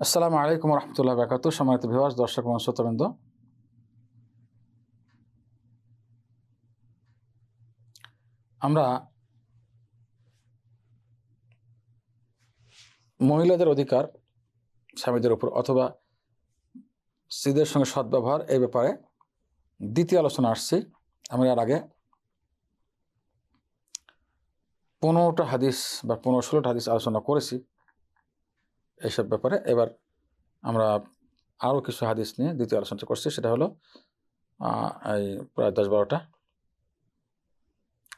আসসালামু আলাইকুম রহমতুল্লাহ বাকাত সম্মানিত ভিওয়াস দর্শক এবং শ্রোতবৃন্দ। আমরা মহিলাদের অধিকার, স্বামীদের উপর অথবা স্ত্রীদের সঙ্গে সদ্ব্যবহার এই ব্যাপারে দ্বিতীয় আলোচনা আসছি। আমরা এর আগে পনেরোটা হাদিস বা পনেরো ষোলোটা হাদিস আলোচনা করেছি। এইসব ব্যাপারে। এবার আমরা আরও কিছু হাদিস নিয়ে দ্বিতীয় আলোচনা করছি, সেটা হলো এই প্রায় দশ বারোটা।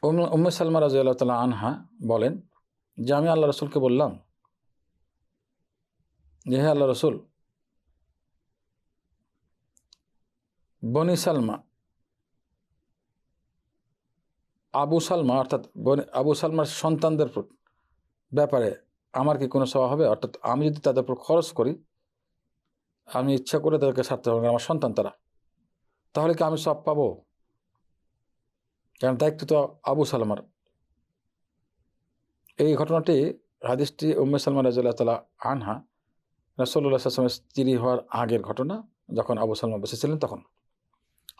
উম, উম্মে সালমা রাজু আল্লাহ তালা আনহা বলেন যে, আমি আল্লাহ রসুলকে বললাম যে, হে আল্লাহ রসুল, বনি সালমা, আবু সালমা, অর্থাৎ বনি, আবু সালমার সন্তানদের ব্যাপারে আমার কি কোনো সেবা হবে? অর্থাৎ আমি যদি তাদের উপর খরচ করি, আমি ইচ্ছা করে তাদেরকে ছাড়তে হবে আমার সন্তান তারা। তাহলে কি আমি সব পাবো? কারণ দায়িত্ব তো আবু সালমার। এই ঘটনাটি হাদিসটি উম্মে সালমান রাজিয়াল্লাহ তালা আনহা রাসল্লাহ আসলামের স্ত্রী হওয়ার আগের ঘটনা, যখন আবু সালমা বেঁচে ছিলেন তখন।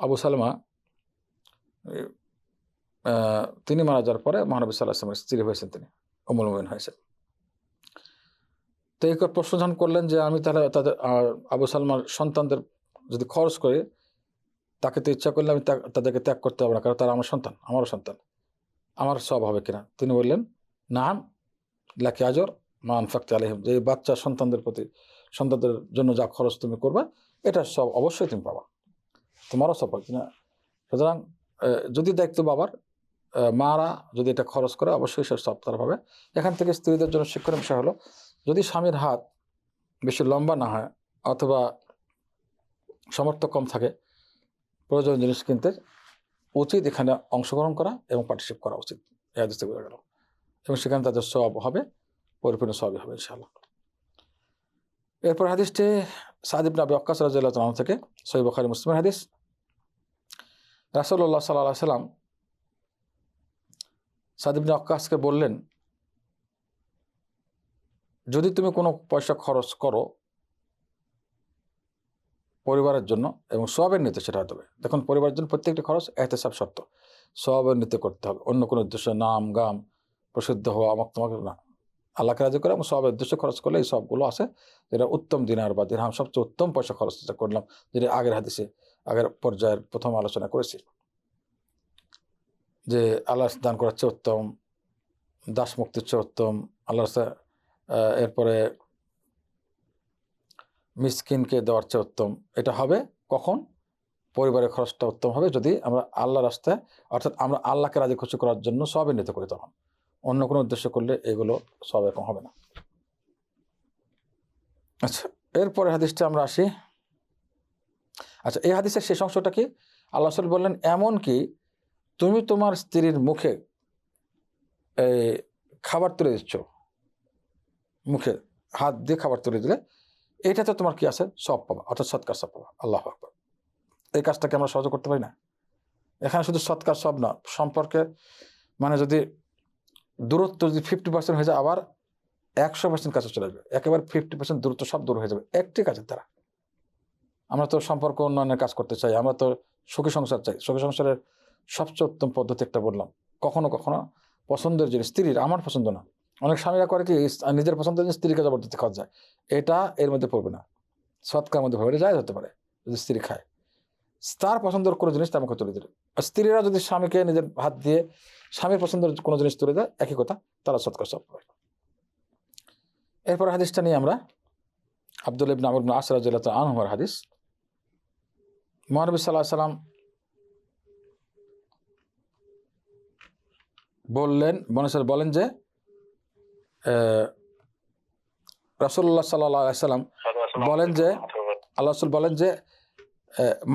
আবু সালমা তিনি মারা যাওয়ার পরে মহানবী সাল্লাহ আসলামের স্ত্রী হয়েছেন তিনি অমুল মোমিন হয়েছেন। তো এই প্রশ্ন যখন করলেন যে আমি তাহলে তাদের আবু সালমার সন্তানদের যদি খরচ করে, তাকে তো ইচ্ছা করলে আমি তাদেরকে ত্যাগ করতে পারব না, কারণ তারা আমার সন্তান, আমারও সন্তান। আমার সব হবে কিনা? তিনি বললেন, নাম, লাকি আজর, মা আনফাক্তি আলহিম যে বাচ্চা সন্তানদের প্রতি, সন্তানদের জন্য যা খরচ তুমি করবে, এটা সব অবশ্যই তুমি পাবা। তোমারও সব পাবে না সুতরাং যদি দায়িত্ব বাবার মারা যদি এটা খরচ করে, অবশ্যই সে সব তারা পাবে। এখান থেকে স্ত্রীদের জন্য শিক্ষণীয় বিষয় হলো যদি স্বামীর হাত বেশি লম্বা না হয় অথবা সামর্থ্য কম থাকে, প্রয়োজনীয় জিনিস কিনতে উচিত এখানে অংশগ্রহণ করা এবং পার্টিসিপেট করা উচিত। এই থেকে বোঝা গেল। এবং সেখানে তাদের সব হবে, পরিপূর্ণ সবই হবে ইনশাআল্লাহ। এরপর হাদিসটি সাদিব নাবি অক্কাস তাআলা থেকে সহি বখারি মুসলিমের হাদিস। রাসূলুল্লাহ সাল্লাল্লাহু আলাইহি সাল্লাম সাদিবনে অক্কাসকে বললেন যদি তুমি কোনো পয়সা খরচ করো পরিবারের জন্য এবং সবের নিতে সেটা হতে হবে দেখুন, পরিবারের জন্য প্রত্যেকটি খরচ এহতেসাব শর্ত। সবের নিতে করতে হবে। অন্য কোনো উদ্দেশ্য, নাম, গাম, প্রসিদ্ধ হওয়া, আমাক তোমাকে না। আল্লাহকে রাজি করে এবং সবের উদ্দেশ্যে খরচ করলে এই সবগুলো আছে যেটা উত্তম দিনার বা দিনহাম সবচেয়ে উত্তম পয়সা খরচ করলাম, যেটা আগের হাদিসে, আগের পর্যায়ের প্রথম আলোচনা করেছি। যে আল্লাহ দান করার চেয়ে উত্তম, দাস মুক্তির চেয়ে উত্তম আল্লাহ এরপরে মিসকিনকে দেওয়ার চেয়ে উত্তম। এটা হবে কখন? পরিবারের খরচটা উত্তম হবে যদি আমরা আল্লাহ রাস্তায়, অর্থাৎ আমরা আল্লাহকে রাজি খুশি করার জন্য সবে নিতে করি তখন। অন্য কোনো উদ্দেশ্য করলে এগুলো সব এরকম হবে না। আচ্ছা এরপরে হাদিসটা আমরা আসি। আচ্ছা এই হাদিসের শেষ অংশটা কি? আল্লাহ রসুল বললেন, এমন কি তুমি তোমার স্ত্রীর মুখে খাবার তুলে দিচ্ছ? মুখে হাত দিয়ে খাবার তুলে দিলে এটাতে তোমার কি আছে? সব পাবা। অর্থাৎ সৎকার সব পাবা। আল্লাহ আকবর। এই কাজটাকে আমরা সহজ করতে পারি না? এখানে শুধু সৎকার সব না, সম্পর্কে মানে যদি দূরত্ব যদি ফিফটি পার্সেন্ট হয়ে যায়, আবার একশো পার্সেন্ট কাছে চলে যাবে একেবারে ফিফটি পার্সেন্ট দূরত্ব সব দূর হয়ে যাবে। একটি কাজের দ্বারা। আমরা তো সম্পর্ক উন্নয়নের কাজ করতে চাই, আমরা তো সুখী সংসার চাই। সুখী সংসারের সবচেয়ে উত্তম পদ্ধতি একটা বললাম। কখনো কখনো পছন্দের জিনিস, স্ত্রীর, আমার পছন্দ না। অনেক স্বামীরা করে কি নিজের পছন্দের জিনিস স্ত্রীকে জবরদস্তি খাওয়া যায় এটা এর মধ্যে পড়বে না। সৎকার মধ্যে পড়বে যায় হতে পারে, যদি স্ত্রী খায়। তার পছন্দের কোনো জিনিস তার মুখে তুলে দিল। স্ত্রীরা যদি স্বামীকে নিজের হাত দিয়ে স্বামীর পছন্দের কোনো জিনিস তুলে দেয়, একই কথা, তারা সৎকার সব পাবে। এরপর হাদিসটা নিয়ে আমরা আব্দুল ইবন আমর আসরাজ আনহমার হাদিস। মহানবী সাল্লাহ সাল্লাম বললেন বনেশ্বর বলেন যে রাসুল্লাহ সাল্লাহ সাল্লাম বলেন যে, আল্লাহ রসুল বলেন যে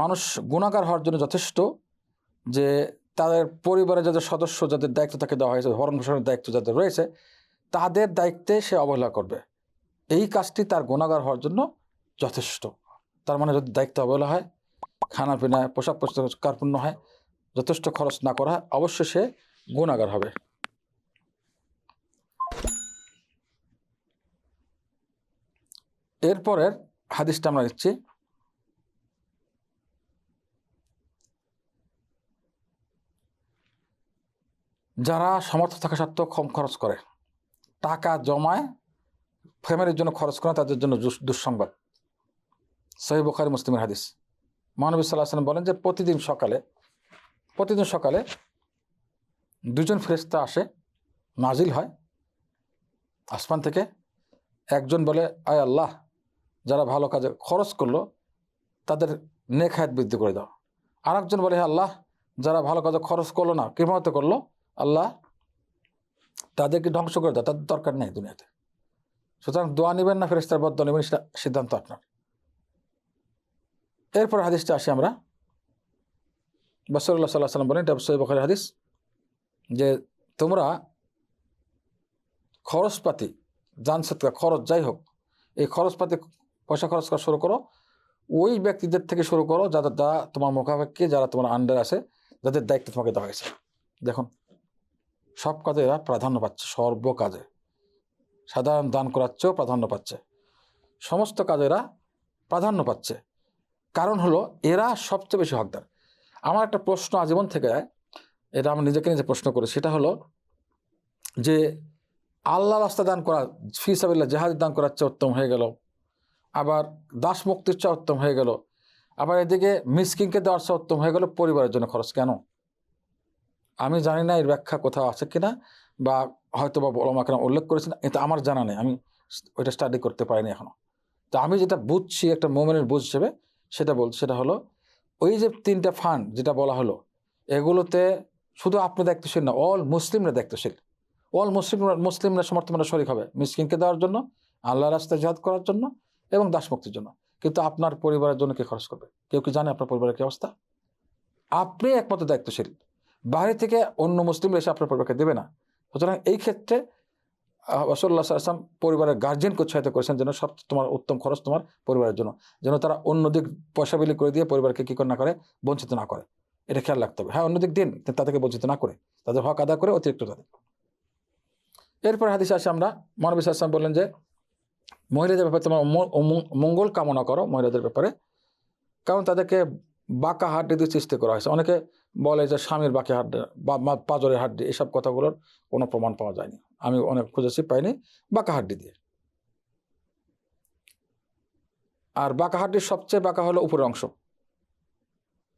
মানুষ গুণাগার হওয়ার জন্য যথেষ্ট যে, তাদের পরিবারের যাদের সদস্য, যাদের দায়িত্ব তাকে দেওয়া হয়েছে, ভরণ পোষণের দায়িত্ব যাদের রয়েছে, তাদের দায়িত্বে সে অবহেলা করবে। এই কাজটি তার গুণাগার হওয়ার জন্য যথেষ্ট। তার মানে যদি দায়িত্ব অবহেলা হয় খানা পিনায় পোশাক পোশাক কার্পণ্য হয়, যথেষ্ট খরচ না করা, অবশ্যই সে গুণাগার হবে। এরপরের হাদিসটা আমরা দিচ্ছি যারা সমর্থ থাকা সত্ত্বেও কম খরচ করে, টাকা জমায় ফ্যামিলির জন্য খরচ করে তাদের জন্য দুঃসংবাদ। সহি বুখারি, মুসলিমের হাদিস। মহানবী সাল্লাহ সাল্লাম বলেন যে, প্রতিদিন সকালে প্রতিদিন সকালে দুজন ফেরেস্তা আসে, নাজিল হয়, আসমান থেকে। একজন বলে, আয় আল্লাহ যারা ভালো কাজে খরচ করল, তাদের নেখায়াত বৃদ্ধি করে দাও। আর একজন বলে আল্লাহ, যারা ভালো কাজে খরচ করল না কীভাবে করল? আল্লাহ, তাদেরকে ধ্বংস করে দাও, তাদের দরকার নেই দুনিয়াতে। সুতরাং দোয়া নেবেন না ফেরেস্তার বদ্ধ নেবেন, সেটা সিদ্ধান্ত আপনার। এরপর হাদিসটা আসি আমরা। বসরুল্লাহ সাল্লাহ সাল্লাম বলেন, এটা সৈব হাদিস, যে তোমরা খরচপাতি, যান সৎকার, খরচ যাই হোক, এই খরচপাতি পয়সা খরচ করা শুরু করো। ওই ব্যক্তিদের থেকে শুরু করো যাদের দ্বারা তোমার মোকাবেক্ষী যারা তোমার আন্ডার আছে, যাদের দায়িত্ব তোমাকে দেওয়া হয়েছে। দেখুন, সব কাজে এরা প্রাধান্য পাচ্ছে, সর্ব কাজে। সাধারণ দান করার চেয়েও প্রাধান্য পাচ্ছে। সমস্ত কাজে এরা প্রাধান্য পাচ্ছে। কারণ হলো, এরা সবচেয়ে বেশি হকদার। আমার একটা প্রশ্ন আজীবন থেকে এটা আমি নিজেকে নিজে প্রশ্ন করি, সেটা হলো যে, আল্লাহ রাস্তা দান করা ফিসাবিল্লা জাহাজ দান করার চেয়ে উত্তম হয়ে গেল। আবার দাস মুক্তির চেয়ে উত্তম হয়ে গেল। আবার এদিকে মিসকিনকে দেওয়ার চেয়ে উত্তম হয়ে গেল পরিবারের জন্য খরচ। কেন? আমি জানি না এর ব্যাখ্যা কোথাও আছে কিনা বা হয়তো বা কেন উল্লেখ করেছেন, এটা আমার জানা নেই। আমি ওইটা স্টাডি করতে পারিনি এখনও তো আমি যেটা বুঝছি একটা মোমেন্টের বুঝ হিসেবে সেটা বলছি সেটা হলো ওই যে তিনটা ফান্ড যেটা বলা হলো, এগুলোতে শুধু আপনি দায়িত্বশীল না অল মুসলিমরা দায়িত্বশীল। অল মুসলিমরা মুসলিমরা সমর্থনরা শরিক হবে। মিসকিনকে দেওয়ার জন্য আল্লাহ রাস্তায় জাহাদ করার জন্য এবং দাসমুক্তির জন্য। কিন্তু আপনার পরিবারের জন্য কে খরচ করবে? কেউ কি জানে আপনার পরিবারের কি অবস্থা? আপনি একমাত্র দায়িত্বশীল। বাইরে থেকে অন্য মুসলিমরা এসে আপনার পরিবারকে দেবে না। সুতরাং এই ক্ষেত্রে রসল্লা আসলাম পরিবারের গার্জিয়ানকে উৎসাহিত করেছেন যেন সব তোমার উত্তম খরচ তোমার পরিবারের জন্য। যেন তারা অন্যদিক পয়সা বিলি করে দিয়ে পরিবারকে কী করে না করে, বঞ্চিত না করে। এটা খেয়াল রাখতে হবে। হ্যাঁ অন্যদিক দিন তাদেরকে বঞ্চিত না করে। তাদের হক আদা করে অতিরিক্ত তাদের। এরপর হাদিস আসে আমরা, মহানবী আসলাম বললেন যে মহিলাদের ব্যাপারে তোমার মঙ্গল কামনা করো মহিলাদের ব্যাপারে। কারণ তাদেরকে বাঁকা হাড্ডি দিয়ে সৃষ্টি করা হয়েছে। অনেকে বলে যে স্বামীর বাকি হাড্ডি, বা পাঁজরের হাড্ডি, এসব কথাগুলোর কোনো প্রমাণ পাওয়া যায়নি। আমি অনেক খুঁজেছি, পাইনি বাঁকা হাড্ডি দিয়ে। আর বাঁকা হাড্ডির সবচেয়ে বাঁকা হলো উপরের অংশ।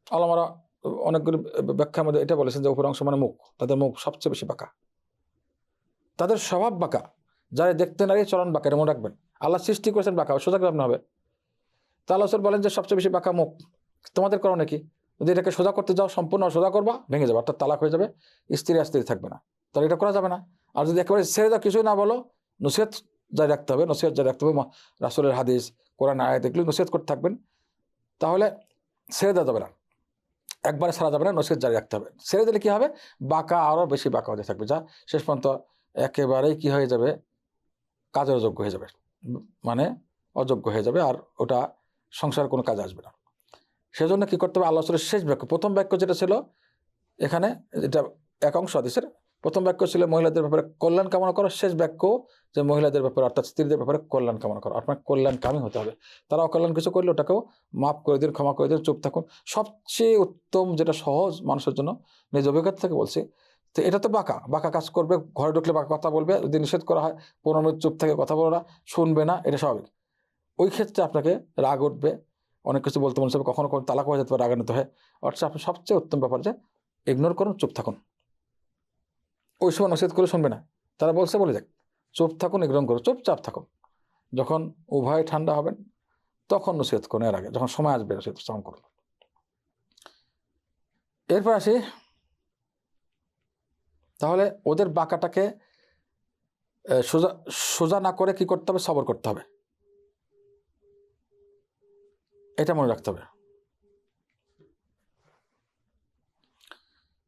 আলমারা অনেকগুলি ব্যাখ্যার মধ্যে এটা বলেছেন যে উপরের অংশ মানে মুখ। তাদের মুখ সবচেয়ে বেশি বাঁকা। তাদের স্বভাব বাঁকা। যারা দেখতে নারী চলন বাঁকা, এটা মনে রাখবেন। আল্লাহ সৃষ্টি করেছেন বাঁকা, সোজা কেমন হবে। তা আল্লাহ বলেন যে সবচেয়ে বেশি বাঁকা মুখ। তোমাদের কারণে কি? যদি এটাকে সোজা করতে যাও, সম্পূর্ণ সোজা করবা, ভেঙে যাবে, অর্থাৎ তালাক হয়ে যাবে, স্ত্রী আর থাকবে না। তাহলে এটা করা যাবে না। আর যদি একেবারে ছেড়ে দাও, কিছুই না বলো, নসিহত জারি রাখতে হবে, নসিহত জারি রাখতে হবে। রাসূলের হাদিস, কোরআন, আয়াত, এগুলো নসিহত করতে থাকবেন। তাহলে ছেড়ে দেওয়া যাবে না। একবারে ছাড়া যাবে না, নসিহত জারি রাখতে হবে। ছেড়ে দিলে কী হবে? বাঁকা আরও বেশি বাঁকা হতে থাকবে। যা শেষ পর্যন্ত একেবারেই কী হয়ে যাবে? কাজের যোগ্য হয়ে যাবে। মানে অযোগ্য হয়ে যাবে আর ওটা সংসারের কোনো কাজে আসবে না। সেজন্য কি করতে হবে? রসুলের শেষ বাক্য, প্রথম বাক্য যেটা ছিল, এখানে এটা এক অংশ হাদিসের, প্রথম বাক্য ছিল মহিলাদের ব্যাপারে কল্যাণ কামনা করো, শেষ বাক্য যে মহিলাদের ব্যাপারে, অর্থাৎ স্ত্রীদের ব্যাপারে কল্যাণ কামনা করো। আপনার কল্যাণ কামই হতে হবে। তারা অকল্যাণ কিছু করলে ওটাকেও মাফ করে দিন, ক্ষমা করে দিন, চুপ থাকুন। সবচেয়ে উত্তম, যেটা সহজ মানুষের জন্য, নিজ অভিজ্ঞতা থেকে বলছি তো এটা তো বাঁকা বাঁকা কাজ করবে, ঘরে ঢুকলে বাঁকা কথা বলবে, যদি নিষেধ করা হয় পনেরো মিনিট চুপ থেকে কথা বলো না, শুনবে না, এটা স্বাভাবিক। ওই ক্ষেত্রে আপনাকে রাগ উঠবে, অনেক কিছু বলতে মনে হবে কখনো কখনো তালাক হয়ে যেতে পারে, রাগান্বিত হয়। অর্থাৎ আপনার সবচেয়ে উত্তম ব্যাপার যে ইগনোর করুন, চুপ থাকুন। ওই সময় নসিহত করে শুনবে না। তারা বলছে, বলে যাক। চুপ থাকুন ইগনোর করুন চুপচাপ থাকুন। যখন উভয় ঠান্ডা হবেন, তখন নসিহত করুন, এর আগে। যখন সময় আসবে, নসিহত তখন করুন। এরপর আসি তাহলে ওদের বাঁকাটাকে সোজা সোজা না করে কি করতে হবে? সবর করতে হবে। এটা মনে রাখতে হবে।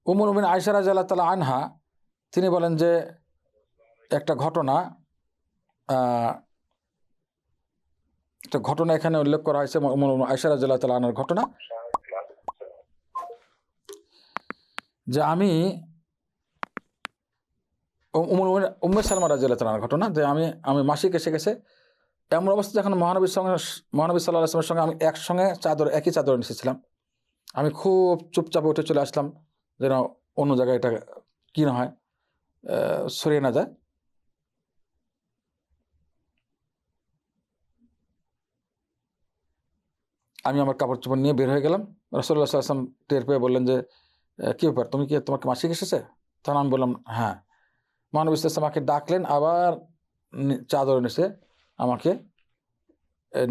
উমর উমিন আয়সা রাজা তালা আনহা, তিনি বলেন যে, একটা ঘটনা একটা ঘটনা এখানে উল্লেখ করা হয়েছে উমর উমিন রাজা তালা আনার ঘটনা। যে আমি উম্মে সালমা রাজা তালার ঘটনা, যে আমি আমি মাসিক এসে গেছে। এমন অবস্থা যখন মহানবীর সঙ্গে মহানবী সাল্লাহ আসলামের সঙ্গে আমি একসঙ্গে চাদর একই চাদর এসেছিলাম আমি খুব চুপচাপে উঠে চলে আসলাম, যেন অন্য জায়গায় এটা কী না হয় সরিয়ে না যায়। আমি আমার কাপড় চোপড় নিয়ে বের হয়ে গেলাম। রসল্লাহ আসলাম টের পেয়ে বললেন যে কী ব্যাপার? তুমি কি তোমাকে মাসিক এসেছে? তখন আমি বললাম হ্যাঁ। মহানবী ইসলাম আমাকে ডাকলেন, আবার চাদর নিচে আমাকে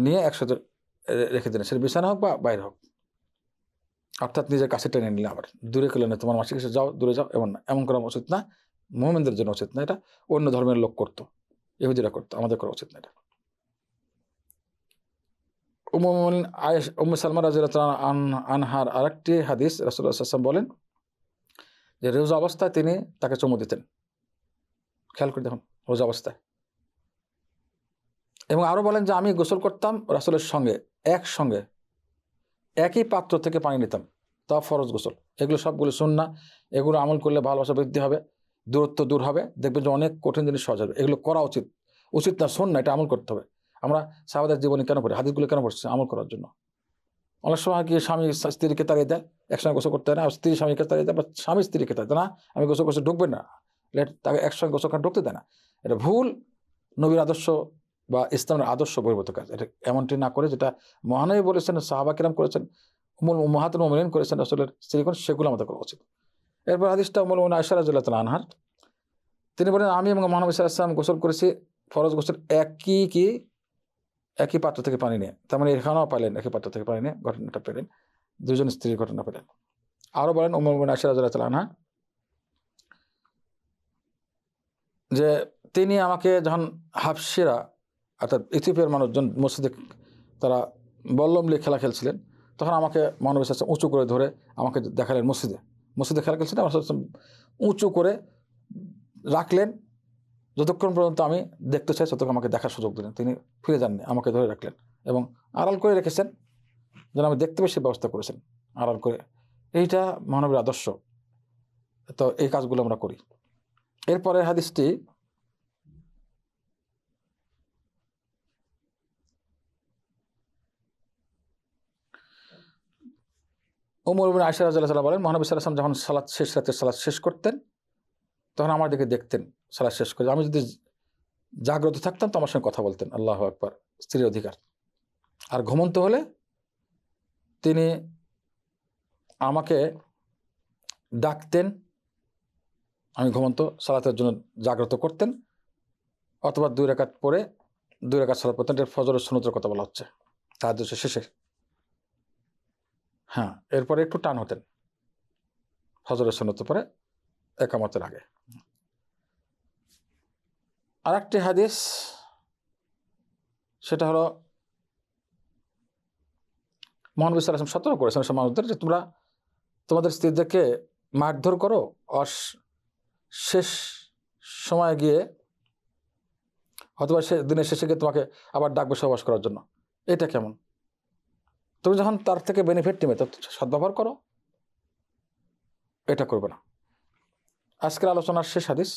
নিয়ে একসাথে রেখে দিলেন। সেটা বিছানা হোক বা বাইরে হোক, অর্থাৎ নিজের কাছে টেনে নিলে আবার। দূরে করলে না, তোমার মাসিক এসে যাও, দূরে যাও, এমন না। এমন করা উচিত না, মোমেনদের জন্য উচিত না, এটা অন্য ধর্মের লোক করতো, ইহুদিরা করতো, আমাদের করা উচিত না এটা। রাজিয়াল্লাহু আনহার আরেকটি হাদিস সাল্লাল্লাহু বলেন যে, রোজা অবস্থায় তিনি তাকে চুমু দিতেন। খেয়াল করে দেখুন, রোজা অবস্থায়। এবং আরও বলেন যে, আমি গোসল করতাম রাসূলের সঙ্গে, একসঙ্গে। একই পাত্র থেকে পানি নিতাম। তা ফরজ গোসল। এগুলো সবগুলো শুননা এগুলো আমল করলে ভালোবাসা বৃদ্ধি হবে, দূরত্ব দূর হবে। দেখবেন যে অনেক কঠিন জিনিস সহজ হবে। এগুলো করা উচিত। উচিত না শোন না এটা আমল করতে হবে। আমরা সাহাবাদের জীবনে কেন পড়ি? হাদিসগুলো কেন পড়ছি? আমল করার জন্য। অনেক সময় কি স্বামী স্ত্রীকে তাড়িয়ে দেয়? একসঙ্গে গোসল করতে হয় না। স্ত্রী স্বামীকে তাড়িয়ে দেয়, বা স্বামী স্ত্রীকে তাড়িয়ে দেয়। না, আমি গোসল করতে ঢুকবে না। লেট তাকে একসঙ্গে গোসল করে ঢুকতে দেয় না। এটা ভুল, নবীর আদর্শ বা ইসলামের আদর্শ বহির্ভূত কাজ এটা এমনটি না করে যেটা মহানবী বলেছেন, সাহাবা কিরাম করেছেন উমুল মহাতুল মোমিন করেছেন আসলের স্ত্রীগণ, সেগুলো আমাদের করা উচিত। এরপর হাদিসটা উমুল মোমিন আয়সা রাজুল্লাহ তালা আনহার। তিনি বলেন, আমি এবং মহানবী সাল্লাম গোসল করেছি ফরজ গোসল একই কি? একই পাত্র থেকে পানি নিয়ে। তার মানে এখানেও পাইলেন, একই পাত্র থেকে পানি নিয়ে ঘটনাটা পেলেন। দুজন স্ত্রীর ঘটনা পেলেন। আরও বলেন উমর মোমিন আয়সা রাজুল্লাহ তালা আনহা যে তিনি আমাকে যখন হাফসিরা, অর্থাৎ ইথিওপিয়ার মানুষজন মসজিদে তারা বল্লম নিয়ে খেলা খেলছিলেন, তখন আমাকে সাল্লাম উঁচু করে ধরে আমাকে দেখালেন মসজিদে। মসজিদে খেলা খেলছিলেন আমার উঁচু করে রাখলেন। যতক্ষণ পর্যন্ত আমি দেখতে চাই, ততক্ষণ আমাকে দেখার সুযোগ দিলেন। তিনি ফিরে যাননি, আমাকে ধরে রাখলেন এবং আড়াল করে রেখেছেন। যেন আমি দেখতে সে ব্যবস্থা করেছেন, আড়াল করে। এইটা মহানবীর আদর্শ। তো এই কাজগুলো আমরা করি। এরপরে হাদিসটি ওমর বিন আয়সা রাজাল্লাহ বলেন, মহানবী সাল্লাম যখন সালাদ শেষ রাতে সালাদ শেষ করতেন, তখন আমার দিকে দেখতেন সালাদ শেষ করে। আমি যদি জাগ্রত থাকতাম, তো আমার সঙ্গে কথা বলতেন। আল্লাহ আকবার, স্ত্রীর অধিকার। আর ঘুমন্ত হলে তিনি আমাকে ডাকতেন আমি ঘুমন্ত, সালাতের জন্য জাগ্রত করতেন, অথবা দুই রেখাত পরে দুই রেখাত সালাত পড়তেন এটা ফজরের সুনতের কথা বলা হচ্ছে। তার শেষে হ্যাঁ এরপরে একটু টান হতেন। ফজরের সন্ন্যত পরে একামতের আগে। আর একটি হাদিস, সেটা হলো মোহানবী সাল্লাম সতর্ক করেছেন সব মানুষদের যে তোমরা তোমাদের স্ত্রীদেরকে মারধর করো শ- শেষ সময় গিয়ে অথবা সে দিনের শেষে গিয়ে তোমাকে আবার ডাকবে সহবাস করার জন্য। এটা কেমন? তুমি যখন তার থেকে বেনিফিট নেবে, তো সদ্ব্যবহার করো। এটা করবে না। আজকের আলোচনার শেষ হাদিস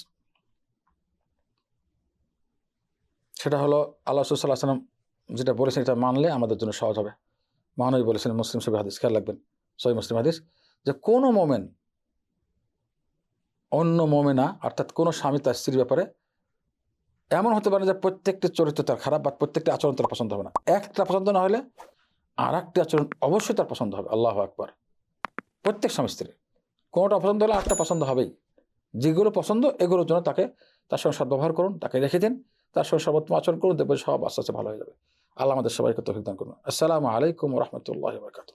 সেটা হলো আল্লাহ সাল্লাহ সাল্লাম যেটা বলেছেন, এটা মানলে আমাদের জন্য সহজ হবে। মহানবী বলেছেন মুসলিম সবি হাদিস। খেয়াল রাখবেন, সহি মুসলিম হাদিস, যে কোনো মোমেন অন্য মোমেনা, অর্থাৎ কোনো স্বামী তার স্ত্রীর ব্যাপারে এমন হতে পারে যে প্রত্যেকটি চরিত্র তার খারাপ বা প্রত্যেকটি আচরণ তার পছন্দ হবে না। একটা পছন্দ না হলে আর একটি আচরণ অবশ্যই তার পছন্দ হবে, আল্লাহ আকবার। প্রত্যেক স্বামী স্ত্রী কোনোটা পছন্দ হলে আরেকটা পছন্দ হবেই। যেগুলো পছন্দ, এগুলোর জন্য তাকে তার সঙ্গে সদ্ব্যবহার করুন, তাকে রেখে দিন, তার সঙ্গে সর্বোত্তম আচরণ করুন দেখবেন সব আস্তে আস্তে ভালো হয়ে যাবে। আল্লাহ আমাদের সবাইকে তফিক দান করুন। আসসালামু আলাইকুম রহমতুল্লাহ বরকাত